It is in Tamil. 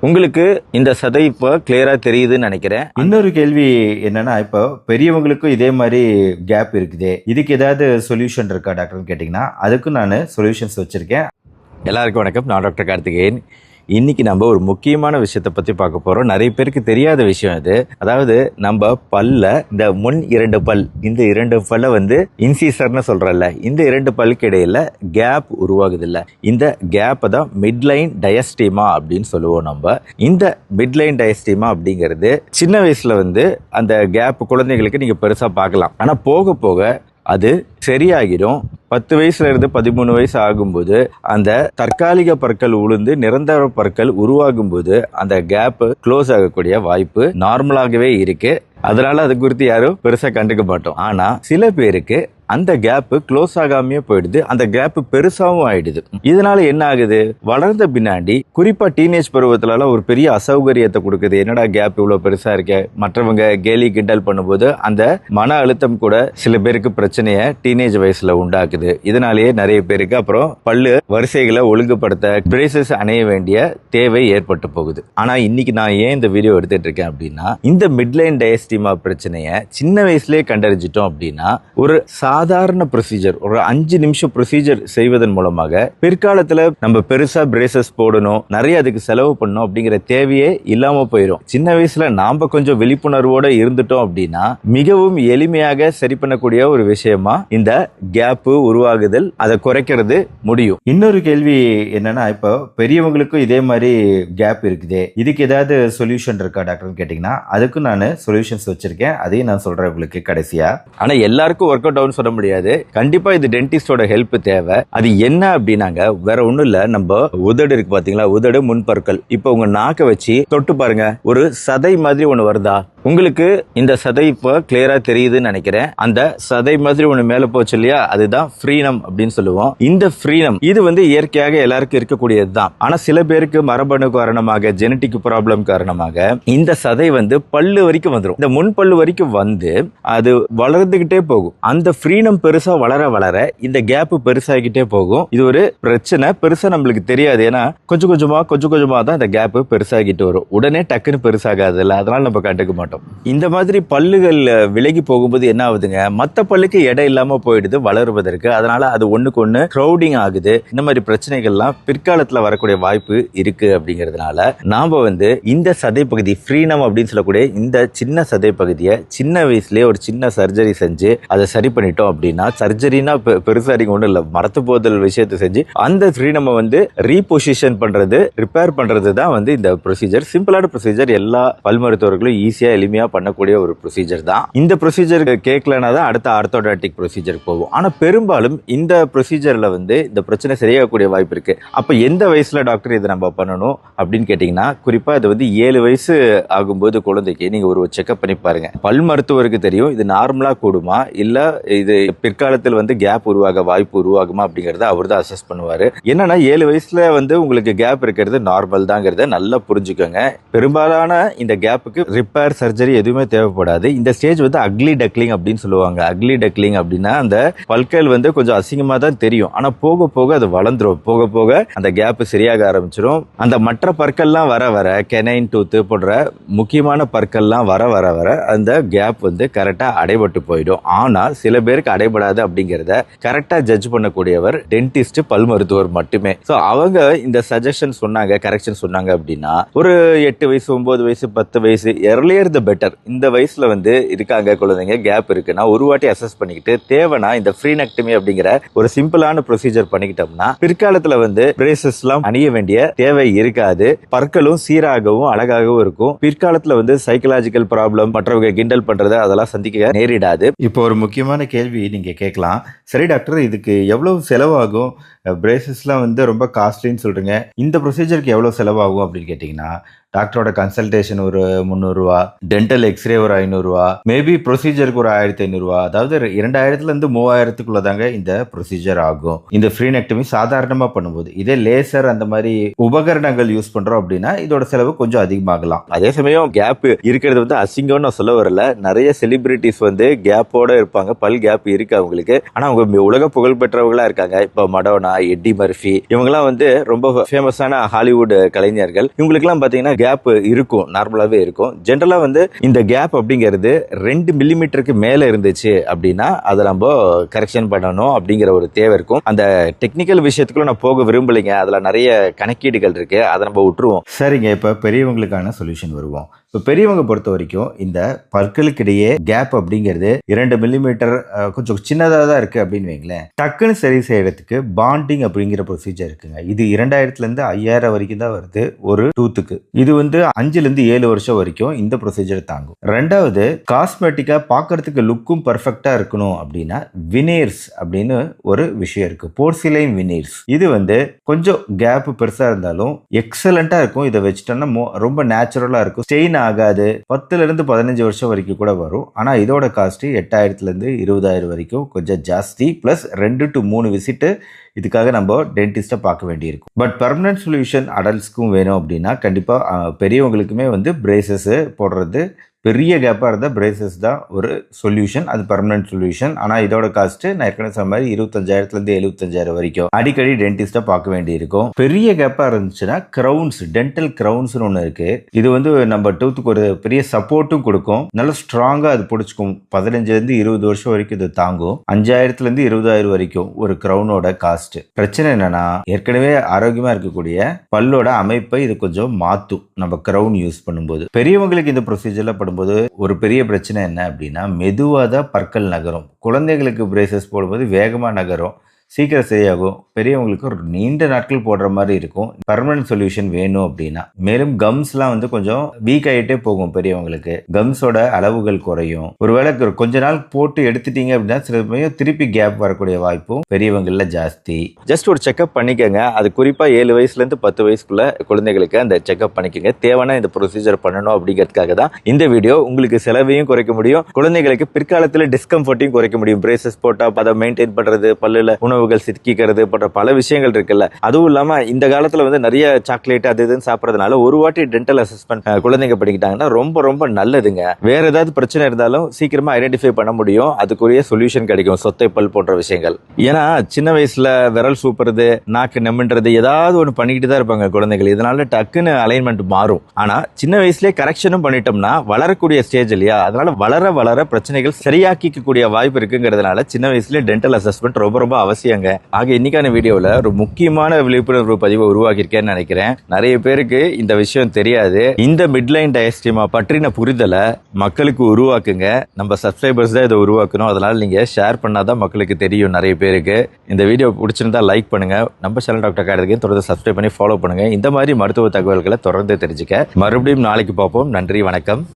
உங்களுக்கு இந்த சதை இப்போ கிளியரா தெரியுதுன்னு நினைக்கிறேன். இன்னொரு கேள்வி என்னன்னா இப்போ பெரியவங்களுக்கும் இதே மாதிரி கேப் இருக்குதே. இதுக்கு ஏதாவது சொல்யூஷன் இருக்கா டாக்டர்னு கேட்டிங்கன்னா அதுக்கும் நான் சொல்யூஷன்ஸ் வச்சிருக்கேன். எல்லாருக்கும் வணக்கம். நான் டாக்டர் கார்த்திகேயன். இன்னைக்கு நம்ம ஒரு முக்கியமான விஷயத்தை பத்தி பார்க்க போறோம். நிறைய பேருக்கு தெரியாத விஷயம் இது அதாவது நம்ம பல்ல இந்த முன் இரண்டு பல் இந்த இரண்டு பல்ல வந்து இன்சீசர்னு சொல்கிறல்ல இந்த இரண்டு பல்லுக்கு இடையில கேப் உருவாகுது இல்ல இந்த கேப்பை தான் மிட்லைன் டயஸ்டீமா அப்படின்னு சொல்லுவோம் நம்ம. இந்த மிட்லைன் டயஸ்டீமா அப்படிங்கிறது சின்ன வயசுல வந்து அந்த கேப் குழந்தைகளுக்கு நீங்க பெருசா பார்க்கலாம். ஆனா போக போக அது சரியாகிடும் பத்து வயசுல இருந்து பதிமூணு வயசு ஆகும்போது அந்த தற்காலிக பற்கள் உளுந்து நிரந்தர பற்கள் உருவாகும் போது அந்த கேப் க்ளோஸ் ஆகக்கூடிய வாய்ப்பு நார்மலாகவே இருக்கு. அதனால அது குறித்து யாரும் பெருசா கண்டுக்க மாட்டோம். ஆனா சில பேருக்கு அந்த கேப்பு க்ளோஸ் ஆகாமையே போயிடுது. அந்த கேப் பெருசாவும் ஆயிடுது. இதனால என்ன ஆகுது? வளர்ந்த பின்னாடி குறிப்பா டீனேஜ் பருவத்திலலாம் ஒரு பெரிய அசௌகரியத்தை கொடுக்குது. என்னடா கேப் இவ்வளவு பெருசா இருக்க? மற்றவங்க கேலி கிண்டல் பண்ணும்போது அந்த மன அழுத்தம் கூட சில பேருக்கு பிரச்சனைய டீனேஜ் வயசுல உண்டாக்குது. இதனாலேயே நிறைய பேருக்கு அப்புறம் பல்லு வரிசைகளை ஒழுங்குபடுத்த பிரேசஸ் அணைய வேண்டிய தேவை ஏற்பட்டு போகுது. ஆனா இன்னைக்கு நான் ஏன் இந்த வீடியோ எடுத்துட்டு இருக்கேன் அப்படின்னா இந்த மிட்லைன் டயஸ்டிமா பிரச்சனைய சின்ன வயசுலயே கண்டறிஞ்சிட்டோம் அப்படின்னா ஒரு சாதாரண ப்ரொசீஜர் ஒரு அஞ்சு நிமிஷம் ப்ரொசீஜர் செய்வதன் மூலமாக பிற்காலத்துல நம்ம பெருசா பிரேசஸ் போடணும் நிறைய அதுக்கு செலவு பண்ணணும் அப்படிங்கிற தேவையே இல்லாம போயிடும் சின்ன வயசுல நாம கொஞ்சம் விழிப்புணர்வோட இருந்துட்டோம் அப்படின்னா மிகவும் எளிமையாக சரி பண்ணக்கூடிய ஒரு விஷயமா இந்த கேப் உருவாகுதல் அதை குறைக்கிறது முடியும். இன்னொரு கேள்வி என்னன்னா இப்போ பெரியவங்களுக்கும் இதே மாதிரி கேப் இருக்குதே. இதுக்கு ஏதாவது சொல்யூஷன் இருக்கா டாக்டர்னு கேட்டிங்கன்னா அதுக்கும் நான் சொல்யூஷன்ஸ் வச்சிருக்கேன். அதையும் நான் சொல்றேன் உங்களுக்கு கடைசியா. ஆனா எல்லாருக்கும் ஒர்க் அவுட் ஆகும்னு சொல்ல முடியாது. கண்டிப்பா இது டென்டிஸ்டோட ஹெல்ப் தேவை. அது என்ன அப்படின்னாங்க வேற ஒண்ணும் இல்ல. நம்ம உதடு இருக்கு பாத்தீங்களா? உதடு முன்பற்கள் இப்போ உங்க நாக்க வச்சு தொட்டு பாருங்க. ஒரு சதை மாதிரி ஒண்ணு வருதா? உங்களுக்கு இந்த சதை இப்போ கிளியரா தெரியுதுன்னு நினைக்கிறேன். அந்த சதை மாதிரி ஒண்ணு மேல போச்சு இல்லையா? அதுதான் ஃப்ரீனம் அப்படின்னு சொல்லுவோம். இந்த ஃப்ரீனம் இது வந்து இயற்கையாக எல்லாருக்கும் இருக்கக்கூடியதுதான். ஆனா சில பேருக்கு மரபணு காரணமாக ஜெனட்டிக் ப்ராப்ளம் காரணமாக இந்த சதை வந்து பல்லு வரைக்கும் வந்துடும் இந்த முன் பல்லு வரைக்கும் வந்து அது வளர்ந்துகிட்டே போகும். அந்த ஃப்ரீனம் பெருசா வளர வளர இந்த கேப் பெருசாகிட்டே போகும். இது ஒரு பிரச்சனை. பெருசா நம்மளுக்கு தெரியாது. ஏன்னா கொஞ்சம் கொஞ்சமா கொஞ்சம் கொஞ்சமா தான் இந்த கேப் பெருசாகிட்டு வரும். உடனே டக்குன்னு பெருசாகாது இல்லை. அதனால நம்ம கண்டுக்க மாட்டோம். இந்த மாதிரி பல்லுகள் விலகி போகும்போது என்ன ஆகுதுங்க? மற்ற பல்லுக்கு எடை இல்லாம போயிடுது வளருவதற்கு. அதனால அது ஒண்ணுக்கு ஒன்று க்ரௌடிங் ஆகுது. இந்த மாதிரி பிரச்சனைகள்லாம் பிற்காலத்தில் வரக்கூடிய வாய்ப்பு இருக்கு அப்படிங்கிறதுனால நாம வந்து இந்த சதை பகுதி ஃப்ரீனம் அப்படின்னு சொல்லக்கூடிய இந்த சின்ன சதை பகுதியை சின்ன வயசுலயே ஒரு சின்ன சர்ஜரி செஞ்சு அதை சரி பண்ணிட்டோம் அப்படின்னா சர்ஜரினா பெருசா நீங்க ஒன்றும் இல்லை மரத்து போதல் விஷயத்தை செஞ்சு அந்த ஃப்ரீனமை வந்து ரீபொசிஷன் பண்றது ரிப்பேர் பண்றது தான் வந்து இந்த ப்ரொசீஜர் சிம்பிளான ப்ரொசீஜர் எல்லா பல் மருத்துவர்களும் ஈஸியாக எளிமையாக பண்ணக்கூடிய ஒரு ப்ரொசீஜர் தான். இந்த ப்ரொசீஜர் கேட்கலனா தான் அடுத்த ஆர்த்தோடாட்டிக் ப்ரொசீஜர் போகும் ஆனால் பெரும்பாலும் இந்த ப்ரொசீஜர்ல வந்து இந்த பிரச்சனை சரியாகக்கூடிய வாய்ப்பு இருக்கு. அப்போ எந்த வயசுல டாக்டர் இதை நம்ம பண்ணணும் அப்படின்னு கேட்டிங்கன்னா குறிப்பா இது வந்து ஏழு வயசு ஆகும்போது குழந்தைக்கு நீங்கள் ஒரு செக்அப் பண்ணி பாருங்க. பல் மருத்துவருக்கு தெரியும் இது நார்மலா கூடுமா? இல்லை இது பிற்காலத்தில் வந்து கேப் உருவாக வாய்ப்பு உருவாகுமா அப்படிங்கறத அவர் தான் அசஸ் பண்ணுவார். என்னன்னா ஏழு வயசுல வந்து உங்களுக்கு கேப் இருக்கிறது நார்மல் தாங்கிறத நல்லா புரிஞ்சுக்கோங்க. பெரும்பாலான இந்த கேப்புக்கு ரிப்பேர் சர்ஜரி எதுவுமே தேவைப்படாது. இந்த ஸ்டேஜ் வந்து அக்லி டக்லிங் அப்படின்னு சொல்லுவாங்க. அக்லி டக்லிங் அப்படின்னா அந்த பல்கள் வந்து கொஞ்சம் அசிங்கமா தான் தெரியும். ஆனா போக போக அது வளர்ந்துரும். போக போக அந்த கேப் சரியாக ஆரம்பிச்சிடும் அந்த மற்ற பற்கள்லாம் வர வர கெனைன் டூத்து போன்ற முக்கியமான பற்கள்லாம் வர வர வர அந்த கேப் வந்து கரெக்டா அடைபட்டு போயிடும். ஆனா சில பேருக்கு அடைபடாது அப்படிங்கிறத கரெக்டா ஜட்ஜ் பண்ணக்கூடியவர் டென்டிஸ்ட் பல் மருத்துவர் மட்டுமே. சோ அவங்க இந்த சஜஷன் சொன்னாங்க கரெக்ஷன் சொன்னாங்க அப்படின்னா ஒரு எட்டு வயசு ஒன்பது வயசு பத்து வயசு எர்லியர் த பெட்டர் இந்த வயசில் வந்து இருக்காங்க குழந்தைங்க கேப் இருக்குன்னா ஒரு வாட்டி அசஸ் பண்ணிக்கிட்டு தேவைன்னா இந்த ஃப்ரீ நெக்டமி அப்படிங்கிற ஒரு சிம்பிளான ப்ரொசீஜர் பண்ணிக்கிட்டோம்னா பிற்காலத்தில் வந்து பிரேசஸ்லாம் அணிய வேண்டிய தேவை இருக்காது. பற்களும் சீராகவும் அழகாகவும் இருக்கும். பிற்காலத்தில் வந்து சைக்கலாஜிக்கல் ப்ராப்ளம் மற்றவங்க கிண்டல் பண்ணுறது அதெல்லாம் சந்திக்க நேரிடாது. இப்போ ஒரு முக்கியமான கேள்வி நீங்கள் கேட்கலாம். சரி டாக்டர் இதுக்கு எவ்வளவு செலவாகும்? பிரேசஸ்லாம் வந்து ரொம்ப காஸ்ட்லின்னு சொல்கிறீங்க இந்த ப்ரொசீஜருக்கு எவ்வளவு செலவாகும் அப்படின்னு கேட்டிங்கன்னா டாக்டரோட கன்சல்டேஷன் ஒரு முந்நூறுரூவா டென்டல் எக்ஸ்ரே ஒரு ஐநூறுரூவா மேபி ப்ரொசீஜருக்கு ஒரு ஆயிரத்தி ஐநூறுரூவா அதாவது இரண்டாயிரத்துலேருந்து மூவாயிரத்துக்குள்ள தாங்க இந்த ப்ரொசீஜர் ஆகும். இந்த ஃப்ரீ நெக்டமி சாதாரணமாக பண்ணும்போது. இதே லேசர் அந்த மாதிரி உபகரணங்கள் யூஸ் பண்ணுறோம் அப்படின்னா இதோட செலவு கொஞ்சம் அதிகமாகலாம். அதே சமயம் கேப் இருக்கிறது வந்து அசிங்கம்னு நான் சொல்ல வரல. நிறைய செலிபிரிட்டிஸ் வந்து கேப்போட இருப்பாங்க. பல் கேப் இருக்கு அவங்களுக்கு. ஆனால் அவங்க உலக புகழ் பெற்றவங்களா இருக்காங்க. இப்போ மடோனா எட்டி மர்ஃபி இவங்கெல்லாம் வந்து ரொம்ப ஃபேமஸான ஹாலிவுட் கலைஞர்கள். இவங்களுக்குலாம் பார்த்தீங்கன்னா கேப் இருக்கும் நார்மலாவே இருக்கும். ஜென்ரலா வந்து இந்த கேப் அப்படிங்கிறது ரெண்டு மில்லிமீட்டருக்கு மேலே இருந்துச்சு அப்படின்னா அதை நம்ம கரெக்ஷன் பண்ணணும் அப்படிங்கிற ஒரு தேவை இருக்கும். அந்த டெக்னிக்கல் விஷயத்துக்குள்ள நான் போக விரும்பலைங்க. அதில் நிறைய கணக்கீடுகள் இருக்கு. அதை நம்ம விட்டுருவோம். சரிங்க. இப்போ பெரியவங்களுக்கான சொல்யூஷன் வருவோம். இப்போ பெரியவங்க பொறுத்த வரைக்கும் இந்த பற்களுக்கிடையே கேப் அப்படிங்கிறது இரண்டு மில்லிமீட்டர் கொஞ்சம் சின்னதாக தான் இருக்குது அப்படின்னு வைங்களேன். டக்குன்னு சரி செய்யறதுக்கு பாண்டிங் அப்படிங்கிற ப்ரொசீஜர் இருக்குங்க. இது இரண்டாயிரத்துலேருந்து ஐயாயிரம் வரைக்கும் தான் வருது. ஒரு டூத்துக்கு இது வந்து அஞ்சுலேருந்து ஏழு வருஷம் வரைக்கும் இந்த ப்ரொசீஜர் தாங்கும். ரெண்டாவது காஸ்மெட்டிக்காக பார்க்கறதுக்கு லுக்கும் பர்ஃபெக்டாக இருக்கணும் அப்படின்னா வினேர்ஸ் அப்படின்னு ஒரு விஷயம் இருக்குது போர்சிலைன் வினேர்ஸ் இது வந்து கொஞ்சம் கேப் பெருசாக இருந்தாலும் எக்ஸலண்ட்டாக இருக்கும். இதை வச்சுட்டோம்னா மோ- ரொம்ப நேச்சுரலாக இருக்கும். ஸ்டெயின் ஆகாது. பத்துலேருந்து பதினஞ்சு வருஷம் வரைக்கும் கூட வரும். ஆனால் இதோட காஸ்ட்டு எட்டாயிரத்துலேருந்து இருபதாயிரம் வரைக்கும் கொஞ்சம் ஜாஸ்தி. ப்ளஸ் ரெண்டு டு மூணு விசிட்டு இதுக்காக நம்ம டென்டிஸ்ட்டை பார்க்க வேண்டியிருக்கும். பட் பர்மனன்ட் சொல்யூஷன் அடல்ட்ஸ்க்கும் வேணும் அப்படின்னா கண்டிப்பாக பெரியவங்களுக்குமே வந்து பிரேசஸ்ஸு போடுறது பெரிய கேப்பாக இருந்தால் பிரேசஸ் தான் ஒரு சொல்யூஷன் அது பர்மனன்ட் சொல்யூஷன் ஆனால் இதோட காஸ்ட்டு நான் ஏற்கனவே சொன்ன மாதிரி இருபத்தஞ்சாயிரத்துலேருந்து எழுபத்தஞ்சாயிரம் வரைக்கும். அடிக்கடி டென்டிஸ்ட்டை பார்க்க வேண்டியிருக்கும். பெரிய கேப்பாக இருந்துச்சுன்னா க்ரௌன்ஸ் டென்டல் க்ரௌன்ஸ்னு ஒன்று இருக்குது இது வந்து நம்ம டூத்துக்கு ஒரு பெரிய சப்போர்ட்டும் கொடுக்கும். நல்ல ஸ்ட்ராங்காக அது பிடிச்சிக்கும். பதினஞ்சுலேருந்து இருபது வருஷம் வரைக்கும் இது தாங்கும். அஞ்சாயிரத்துலேருந்து இருபதாயிரம் வரைக்கும் ஒரு க்ரௌனோட காஸ்ட் பிரச்சனை என்னென்னா ஏற்கனவே ஆரோக்கியமாக இருக்கக்கூடிய பல்லோட அமைப்பை இது கொஞ்சம் மாற்றும் நம்ம க்ரௌன் யூஸ் பண்ணும்போது. பெரியவங்களுக்கு இந்த ப்ரொசீஜரில் படும் போடும்போது ஒரு பெரிய பிரச்சனை என்ன அப்படின்னா மெதுவாக தான் பற்கள் நகரும். குழந்தைகளுக்கு பிரேசஸ் போடும்போது வேகமாக நகரும். சீக்கிரம் சரியாகும். பெரியவங்களுக்கு ஒரு நீண்ட நாட்கள் போடுற மாதிரி இருக்கும். பர்மனன்ட் சொல்யூஷன் வேணும் அப்படின்னா. மேலும் கம்ஸ்லாம் வந்து கொஞ்சம் வீக் ஆகிட்டே போகும் பெரியவங்களுக்கு. கம்ஸோட அளவுகள் குறையும். ஒருவேளை கொஞ்ச நாள் போட்டு எடுத்துட்டீங்க அப்படின்னா சில சமயம் திருப்பி கேப் வரக்கூடிய வாய்ப்பும் பெரியவங்களில் ஜாஸ்தி. ஜஸ்ட் ஒரு செக்அப் பண்ணிக்கோங்க. அது குறிப்பாக ஏழு வயசுலேருந்து பத்து வயசுக்குள்ள குழந்தைகளுக்கு அந்த செக்அப் பண்ணிக்கோங்க. தேவையான இந்த ப்ரொசீஜர் பண்ணணும் அப்படிங்கிறதுக்காக தான் இந்த வீடியோ உங்களுக்கு செலவையும் குறைக்க முடியும். குழந்தைகளுக்கு பிற்காலத்தில் டிஸ்கம்ஃபர்ட்டையும் குறைக்க முடியும். பிரேசஸ் போட்டால் அதை மெயின்டைன் பண்றது பல்லுல உணவுகள் சிக்கிக்கிறது போன்ற பல விஷயங்கள் இருக்குல்ல. அதுவும் இல்லாம இந்த காலத்துல வந்து நிறைய சாக்லேட் அது இதுன்னு சாப்பிட்றதுனால ஒரு வாட்டி டென்டல் அசஸ்மெண்ட் குழந்தைங்க படிக்கிட்டாங்கன்னா ரொம்ப ரொம்ப நல்லதுங்க. வேற ஏதாவது பிரச்சனை இருந்தாலும் சீக்கிரமா ஐடென்டிஃபை பண்ண முடியும். அதுக்குரிய சொல்யூஷன் கிடைக்கும். சொத்தை பல் போன்ற விஷயங்கள். ஏன்னா சின்ன வயசுல விரல் சூப்புறது நாக்கு நெம்முன்றது ஏதாவது ஒன்று பண்ணிக்கிட்டு தான் இருப்பாங்க குழந்தைகள். இதனால டக்குன்னு அலைன்மெண்ட் மாறும். ஆனா சின்ன வயசுலயே கரெக்ஷனும் பண்ணிட்டோம்னா வளரக்கூடிய ஸ்டேஜ் இல்லையா? அதனால வளர வளர பிரச்சனைகள் சரியாக்கிக்கக்கூடிய வாய்ப்பு இருக்குங்கிறதுனால சின்ன வயசுலேயே டென்டல் அசஸ்மெண்ட் ரொம்ப ரொம்ப அவசியம். விஷயங்க ஆக இன்னைக்கான வீடியோவில் ஒரு முக்கியமான விழிப்புணர்வு பதிவை உருவாக்கியிருக்கேன்னு நினைக்கிறேன். நிறைய பேருக்கு இந்த விஷயம் தெரியாது. இந்த மிட்லைன் டயஸ்டிமா பற்றின புரிதலை மக்களுக்கு உருவாக்குங்க. நம்ம சப்ஸ்கிரைபர்ஸ் தான் இதை உருவாக்கணும். அதனால் நீங்கள் ஷேர் பண்ணாதான் மக்களுக்கு தெரியும் நிறைய பேருக்கு. இந்த வீடியோ பிடிச்சிருந்தா லைக் பண்ணுங்க. நம்ம சேனல் டாக்டர் கார்டுக்கு தொடர்ந்து சப்ஸ்கிரைப் பண்ணி ஃபாலோ பண்ணுங்க. இந்த மாதிரி மருத்துவ தகவல்களை தொடர்ந்து தெரிஞ்சுக்க. மறுபடியும் நாளைக்கு பார்ப்போம். நன்றி வணக்கம்.